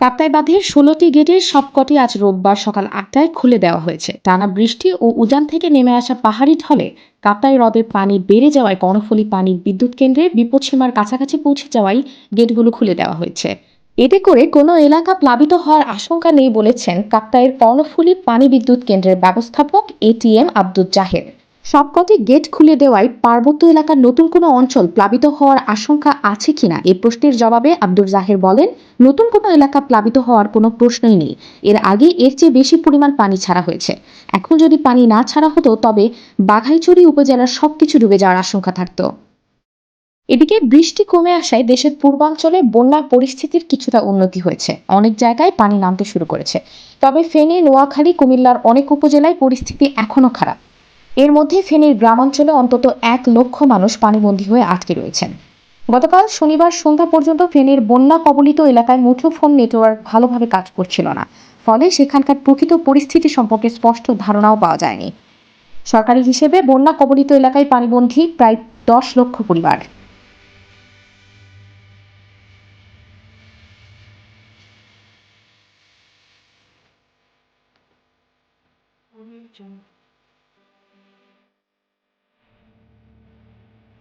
কাপ্তাই বাঁধের ষোলোটি গেটের সবকটি আজ রোববার সকাল আটটায় খুলে দেওয়া হয়েছে। টানা বৃষ্টি ও উজান থেকে নেমে আসা পাহাড়ি ঢলে কাপ্তাই হ্রদের পানি বেড়ে যাওয়ায় কর্ণফুলী পানি বিদ্যুৎ কেন্দ্রে বিপদসীমার কাছাকাছি পৌঁছে যাওয়ায় গেটগুলো খুলে দেওয়া হয়েছে। এতে করে কোনো এলাকা প্লাবিত হওয়ার আশঙ্কা নেই বলেছেন কাপ্তাইয়ের কর্ণফুলী পানি বিদ্যুৎ কেন্দ্রের ব্যবস্থাপক এটিএম আব্দুল জাহের সবকটি গেট খুলে দেওয়ায় পার্বত্য এলাকার নতুন কোনো অঞ্চল প্লাবিত হওয়ার আশঙ্কা আছে কিনা? এ প্রশ্নের জবাবে আব্দুল জাহের বলেন, নতুন কোনো এলাকা প্লাবিত হওয়ার কোনো প্রশ্নই নেই। এর আগে এর চেয়ে বেশি পরিমাণ পানি ছাড়া হয়েছে। এখন যদি পানি না ছাড়া হতো, তবে বাঘাইচুরি উপজেলার সবকিছু ডুবে যাওয়ার আশঙ্কা থাকতো। এদিকে বৃষ্টি কমে আসায় দেশের পূর্বাঞ্চলে বন্যা পরিস্থিতির কিছুটা উন্নতি হয়েছে। অনেক জায়গায় পানি নামতে শুরু করেছে। তবে ফেনী, নোয়াখালী, কুমিল্লার অনেক উপজেলায় পরিস্থিতি এখনও খারাপ। এর মধ্যে ফেনীর গ্রামাঞ্চলে অন্তত এক লক্ষ মানুষ পানিবন্দী হয়ে আটকে রয়েছেন। গতকাল শনিবার সন্ধ্যা পর্যন্ত ফেনীর বন্যা কবলিত এলাকায় মুঠোফোন নেটওয়ার্ক ভালোভাবে কাজ করছিল না। ফলে সেখানকার প্রকৃত পরিস্থিতি সম্পর্কে স্পষ্ট ধারণাও পাওয়া যায়নি। সরকারি হিসেবে বন্যা কবলিত এলাকায় পানিবন্দী প্রায় দশ লক্ষ পরিবার। Oraya